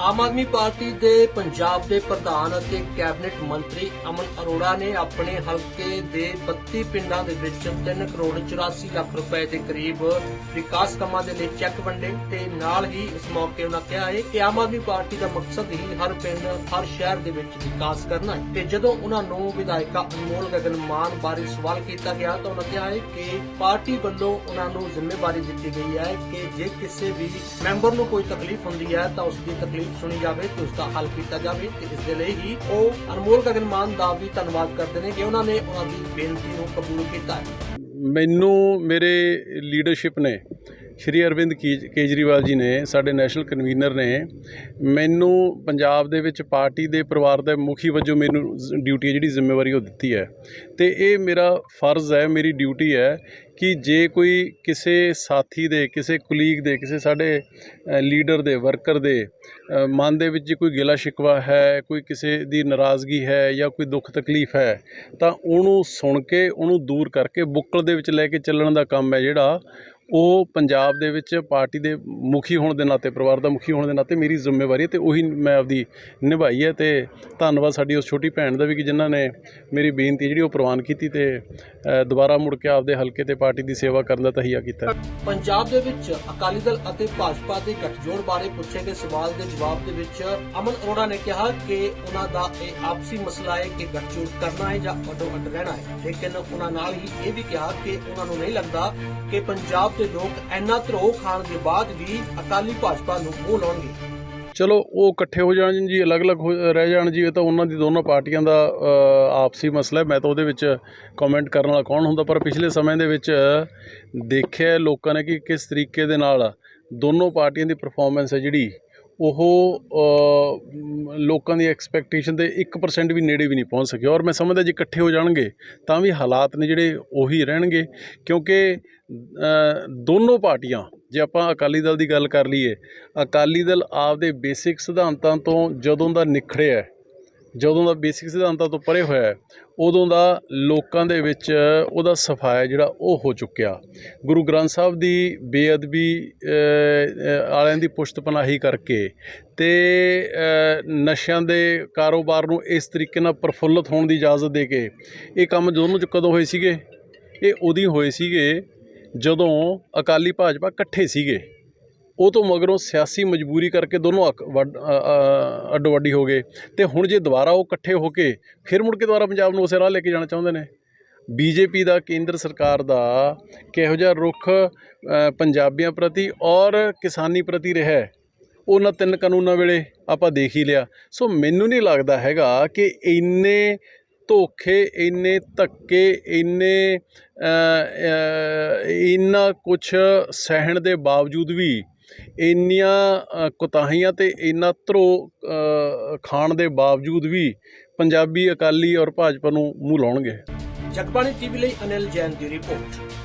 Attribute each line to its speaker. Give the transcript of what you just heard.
Speaker 1: Aam Aadmi party ਦੇ ਪੰਜਾਬ ਦੇ ਪ੍ਰਧਾਨ ਅਤੇ ਕੈਬਨਿਟ ਮੰਤਰੀ ਅਮਨ ਅਰੋੜਾ ਨੇ ਆਪਣੇ ਹਲਕੇ ਦੇ 32 ਪਿੰਡਾਂ ਦੇ ਵਿੱਚ 3 ਕਰੋੜ 84 ਲੱਖ ਰੁਪਏ ਦੇ ਕਰੀਬ ਵਿਕਾਸ ਕੰਮਾਂ ਦੇ ਲਈ ਚੈੱਕ ਵੰਡੇ ਤੇ ਨਾਲ ਹੀ ਇਸ ਮੌਕੇ ਉਹਨਾਂ ਕਿਹਾ ਹੈ ਕਿ ਆਮ ਆਦਮੀ ਪਾਰਟੀ ਦਾ ਮਕਸਦ ਹੀ ਹਰ ਪਿੰਡ, ਹਰ ਸ਼ਹਿਰ ਦੇ ਵਿੱਚ ਵਿਕਾਸ ਕਰਨਾ ਹੈ। ਤੇ ਜਦੋਂ ਉਹਨਾਂ ਨੂੰ ਵਿਧਾਇਕਾ ਅਨਮੋਲ ਗਗਨ ਮਾਨ ਬਾਰੇ ਸਵਾਲ ਕੀਤਾ ਗਿਆ ਤਾਂ ਉਹਨਾਂ ਕਿਹਾ ਹੈ ਕਿ ਪਾਰਟੀ ਵੱਲੋਂ ਉਹਨਾਂ ਨੂੰ ਜ਼ਿੰਮੇਵਾਰੀ ਦਿੱਤੀ ਗਈ ਹੈ ਕਿ ਜੇ ਕਿਸੇ ਵੀ ਮੈਂਬਰ ਨੂੰ ਕੋਈ ਤਕਲੀਫ ਹੁੰਦੀ ਹੈ ਤਾਂ ਉਸ ਦੀ ਤਕਲੀਫ ਸੁਣੀ ਜਾਵੇ ਤੇ ਉਸ ਦਾ ਹੱਲ ਕੀਤਾ ਜਾਵੇ ਤੇ ਇਸ ਦੇ ਲਈ ਹੀ ਉਹ ਅਨਮੋਲ ਗਗਨ ਮਾਨ ਦਾ ਵੀ ਧੰਨਵਾਦ ਕਰਦੇ ਨੇ ਕਿ ਉਹਨਾਂ ਨੇ ਉਹਨਾਂ ਦੀ ਬੇਨਤੀ ਨੂੰ ਕਬੂਲ ਕੀਤਾ
Speaker 2: ਮੈਨੂੰ ਮੇਰੇ ਲੀਡਰਸ਼ਿਪ ਨੇ ਸ਼੍ਰੀ ਅਰਵਿੰਦ ਕੇਜ- ਕੇਜਰੀਵਾਲ ਜੀ ਨੇ, ਸਾਡੇ ਨੈਸ਼ਨਲ ਕਨਵੀਨਰ ਨੇ, ਮੈਨੂੰ ਪੰਜਾਬ ਦੇ ਵਿੱਚ ਪਾਰਟੀ ਦੇ ਪਰਿਵਾਰ ਦੇ ਮੁਖੀ ਵਜੋਂ ਮੈਨੂੰ ਡਿਊਟੀ ਜਿਹੜੀ ਜ਼ਿੰਮੇਵਾਰੀ ਉਹ ਦਿੱਤੀ ਹੈ। ਤੇ ਇਹ ਮੇਰਾ ਫਰਜ਼ ਹੈ, ਮੇਰੀ ਡਿਊਟੀ ਹੈ ਕਿ ਜੇ ਕੋਈ ਕਿਸੇ ਸਾਥੀ ਦੇ, ਕਿਸੇ ਕੁਲੀਗ ਦੇ, ਕਿਸੇ ਸਾਡੇ ਲੀਡਰ ਦੇ, ਵਰਕਰ ਦੇ ਮਨ ਦੇ ਵਿੱਚ ਜੇ ਕੋਈ ਗਿਲਾ ਸ਼ਿਕਵਾ ਹੈ, ਕੋਈ ਕਿਸੇ ਦੀ ਨਾਰਾਜ਼ਗੀ ਹੈ ਜਾਂ ਕੋਈ ਦੁੱਖ ਤਕਲੀਫ ਹੈ, ਤਾਂ ਉਹਨੂੰ ਸੁਣ ਕੇ, ਉਹਨੂੰ ਦੂਰ ਕਰਕੇ ਬੁੱਕਲ ਦੇ ਵਿੱਚ ਲੈ ਕੇ ਚੱਲਣ ਦਾ ਕੰਮ ਹੈ ਜਿਹੜਾ ਉਹ ਪੰਜਾਬ ਦੇ ਵਿੱਚ ਪਾਰਟੀ ਦੇ ਮੁਖੀ ਹੋਣ ਦੇ ਨਾਤੇ, ਪਰਿਵਾਰ ਦਾ ਮੁਖੀ ਹੋਣ ਦੇ ਨਾਤੇ ਮੇਰੀ ਜ਼ਿੰਮੇਵਾਰੀ ਹੈ ਤੇ ਉਹੀ ਮੈਂ ਆਪਦੀ ਨਿਭਾਈ ਹੈ ਤੇ ਧੰਨਵਾਦ ਸਾਡੀ ਉਸ ਛੋਟੀ ਭੈਣ ਦਾ ਵੀ ਕਿ ਜਿਨ੍ਹਾਂ ਨੇ ਮੇਰੀ ਬੇਨਤੀ ਜਿਹੜੀ ਉਹ ਪ੍ਰਵਾਨ ਕੀਤੀ ਤੇ ਦੁਬਾਰਾ ਮੁੜ ਕੇ ਆਪਦੇ ਹਲਕੇ ਤੇ ਪਾਰਟੀ ਦੀ ਸੇਵਾ ਕਰਨ ਦਾ ਤਹੀਆ ਕੀਤਾ।
Speaker 1: ਪੰਜਾਬ ਦੇ ਵਿੱਚ ਅਕਾਲੀ ਦਲ ਅਤੇ ਭਾਜਪਾ ਦੇ ਗੱਠਜੋੜ ਬਾਰੇ ਪੁੱਛੇ ਗਏ ਸਵਾਲ ਦੇ ਜਵਾਬ ਦੇ ਵਿੱਚ ਅਮਨ ਅਰੋੜਾ ਨੇ ਕਿਹਾ ਕਿ ਉਹਨਾਂ ਦਾ ਇਹ ਆਪਸੀ ਮਸਲਾ ਹੈ ਕਿ ਗੱਠਜੋੜ ਕਰਨਾ ਹੈ ਜਾਂ ਅੱਡੋ ਅੱਡ ਰਹਿਣਾ ਹੈ। ਲੇਕਿਨ ਉਹਨਾਂ ਨਾਲ ਹੀ ਇਹ ਵੀ ਕਿਹਾ ਕਿ ਉਹਨਾਂ ਨੂੰ ਨਹੀਂ ਲੱਗਦਾ ਕਿ ਪੰਜਾਬ ਦੇ ਲੋਕ ਇੰਨਾ ਧਰੋ ਖਾਣ ਦੇ ਬਾਅਦ ਵੀ ਅਕਾਲੀ ਭਾਜਪਾ ਨੂੰ ਮੂੰਹ ਲਾਉਣਗੇ।
Speaker 2: ਚਲੋ, ਉਹ ਇਕੱਠੇ ਹੋ ਜਾਣ ਜੀ, ਅਲੱਗ-ਅਲੱਗ ਹੋ- ਰਹਿ ਜਾਣ ਜੀ ਇਹ ਤਾਂ ਉਹਨਾਂ ਦੀ ਦੋਨੋਂ ਪਾਰਟੀਆਂ ਦਾ ਆਪਸੀ ਮਸਲਾ ਹੈ। ਮੈਂ ਤਾਂ ਉਹਦੇ ਵਿੱਚ ਕਮੈਂਟ ਕਰਨ ਵਾਲਾ ਕੌਣ ਹੁੰਦਾ, ਪਰ ਪਿਛਲੇ ਸਮੇਂ ਦੇ ਵਿੱਚ ਦੇਖਿਆ ਲੋਕਾਂ ਨੇ ਕਿ ਕਿਸ ਤਰੀਕੇ ਦੇ ਨਾਲ ਦੋਨੋਂ ਪਾਰਟੀਆਂ ਦੀ ਪਰਫਾਰਮੈਂਸ ਹੈ ਜਿਹੜੀ ਉਹ ਲੋਕਾਂ ਦੀ ਐਕਸਪੈਕਟੇਸ਼ਨ ਦੇ 1% ਵੀ ਨੇੜੇ ਵੀ ਨਹੀਂ ਪਹੁੰਚ ਸਕਿਆ ਔਰ ਮੈਂ ਸਮਝਦਾ ਜੇ ਇਕੱਠੇ ਹੋ ਜਾਣਗੇ, ਤਾਂ ਵੀ ਹਾਲਾਤ ਨੇ ਜਿਹੜੇ ਉਹੀ ਰਹਿਣਗੇ। ਕਿਉਂਕਿ ਦੋਨੋਂ ਪਾਰਟੀਆਂ, ਜੇ ਆਪਾਂ ਅਕਾਲੀ ਦਲ ਦੀ ਗੱਲ ਕਰ ਲਈਏ, ਅਕਾਲੀ ਦਲ ਆਪਦੇ ਬੇਸਿਕ ਸਿਧਾਂਤਾਂ ਤੋਂ ਜਦੋਂ ਦਾ ਨਿਖੜਿਆ ਜਦੋਂ ਦਾ ਬੇਸਿਕ ਸਿਧਾਂਤਾਂ ਤੋਂ ਪਰੇ ਹੋਇਆ ਉਦੋਂ ਦਾ ਲੋਕਾਂ ਦੇ ਵਿੱਚ ਉਹਦਾ ਸਫਾਇਆ ਜਿਹੜਾ ਉਹ ਹੋ ਚੁੱਕਿਆ। ਗੁਰੂ ਗ੍ਰੰਥ ਸਾਹਿਬ ਦੀ ਬੇਅਦਬੀ ਵਾਲਿਆਂ ਦੀ ਪੁਸ਼ਤਪਨਾਹੀ ਕਰਕੇ ਤੇ ਨਸ਼ਿਆਂ ਦੇ ਕਾਰੋਬਾਰ ਨੂੰ ਇਸ ਤਰੀਕੇ ਨਾਲ ਪ੍ਰਫੁੱਲਤ ਹੋਣ ਦੀ ਇਜਾਜ਼ਤ ਦੇ ਕੇ, ਇਹ ਕੰਮ ਦੋਨੋਂ ਚ ਕਦੋਂ ਹੋਏ ਸੀਗੇ? ਇਹ ਉਦੋਂ ਹੋਏ ਸੀਗੇ ਜਦੋਂ ਅਕਾਲੀ ਭਾਜਪਾ ਇਕੱਠੇ ਸੀਗੇ। ਉਹ ਤੋਂ ਮਗਰੋਂ ਸਿਆਸੀ ਮਜਬੂਰੀ ਕਰਕੇ ਦੋਨੋਂ ਅੱਕ- ਵੱਡ- ਅੱਡੋ ਅੱਡੀ ਹੋ ਗਏ ਤੇ ਹੁਣ ਜੇ ਦੁਬਾਰਾ ਉਹ ਇਕੱਠੇ ਹੋ ਕੇ ਫਿਰ ਮੁੜ ਕੇ ਦੁਬਾਰਾ ਪੰਜਾਬ ਨੂੰ ਉਸੇ ਰਾਹ ਲੈ ਕੇ ਜਾਣਾ ਚਾਹੁੰਦੇ ਨੇ? ਬੀਜੇਪੀ ਦਾ, ਕੇਂਦਰ ਸਰਕਾਰ ਦਾ ਕਿਹੋ ਜਿਹਾ ਰੁਖ ਪੰਜਾਬੀਆਂ ਪ੍ਰਤੀ ਔਰ ਕਿਸਾਨੀ ਪ੍ਰਤੀ ਰਿਹਾ ਉਹਨਾਂ ਤਿੰਨ ਕਾਨੂੰਨਾਂ ਵੇਲੇ ਆਪਾਂ ਦੇਖ ਹੀ ਲਿਆ। ਸੋ ਮੈਨੂੰ ਨਹੀਂ ਲੱਗਦਾ ਹੈਗਾ ਕਿ ਇੰਨੇ ਧੋਖੇ, ਇੰਨੇ ਧੱਕੇ, ਇੰਨੇ ਇੰਨਾ ਕੁਛ ਸਹਿਣ ਦੇ ਬਾਵਜੂਦ ਵੀ ਇੰਨੀਆਂ ਕੋਤਾਹੀਆਂ ਕੁਤਾਹੀਆਂ ਤੇ ਇੰਨਾ ਧਰੋ ਖਾਣ ਦੇ ਬਾਵਜੂਦ ਵੀ ਪੰਜਾਬੀ ਅਕਾਲੀ ਔਰ ਭਾਜਪਾ ਨੂੰ ਮੂੰਹ ਲਾਉਣਗੇ।
Speaker 1: ਜਗਬਾਣੀ ਟੀਵੀ ਲਈ ਅਨਿਲ ਜੈਨ ਦੀ ਰਿਪੋਰਟ।